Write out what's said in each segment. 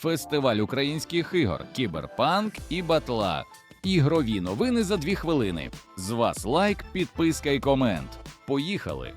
фестиваль українських ігор, кіберпанк і батла. Ігрові новини за дві хвилини. З вас лайк, підписка і комент. Поїхали!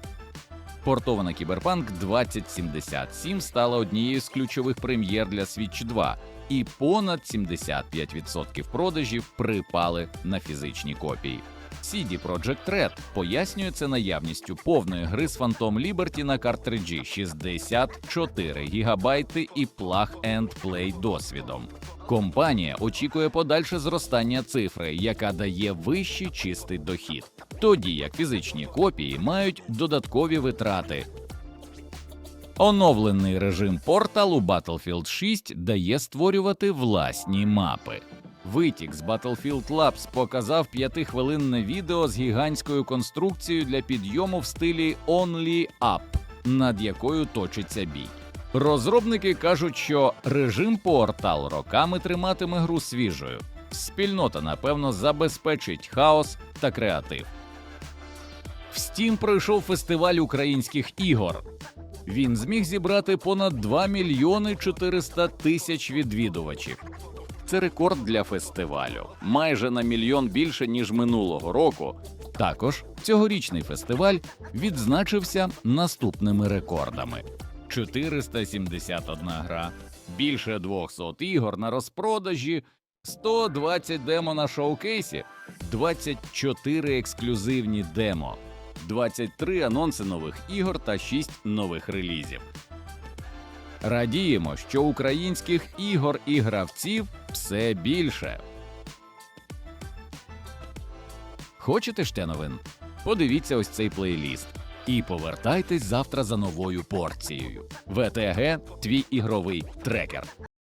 Портована Кіберпанк 2077 стала однією з ключових прем'єр для Switch 2, і понад 75% продажів припали на фізичні копії. CD Projekt Red пояснює це наявністю повної гри з Phantom Liberty на картриджі 64 ГБ і plug-and-play досвідом. Компанія очікує подальше зростання цифри, яка дає вищий чистий дохід, тоді як фізичні копії мають додаткові витрати. Оновлений режим порталу Battlefield 6 дає створювати власні мапи. Витік з Battlefield Labs показав п'ятихвилинне відео з гігантською конструкцією для підйому в стилі Only Up, над якою точиться бій. Розробники кажуть, що режим портал роками триматиме гру свіжою. Спільнота, напевно, забезпечить хаос та креатив. В Steam пройшов фестиваль українських ігор. Він зміг зібрати понад 2 мільйони 400 тисяч відвідувачів. Це рекорд для фестивалю, майже на мільйон більше ніж минулого року. Також цьогорічний фестиваль відзначився наступними рекордами: 471 гра, більше 200 ігор на розпродажі, 120 демо на шоукейсі, 24 ексклюзивні демо, 23 анонси нових ігор та 6 нових релізів. Радіємо, що українських ігор і гравців все більше. Хочете ще новин? Подивіться ось цей плейліст. І повертайтесь завтра за новою порцією. ВТГ твій ігровий трекер.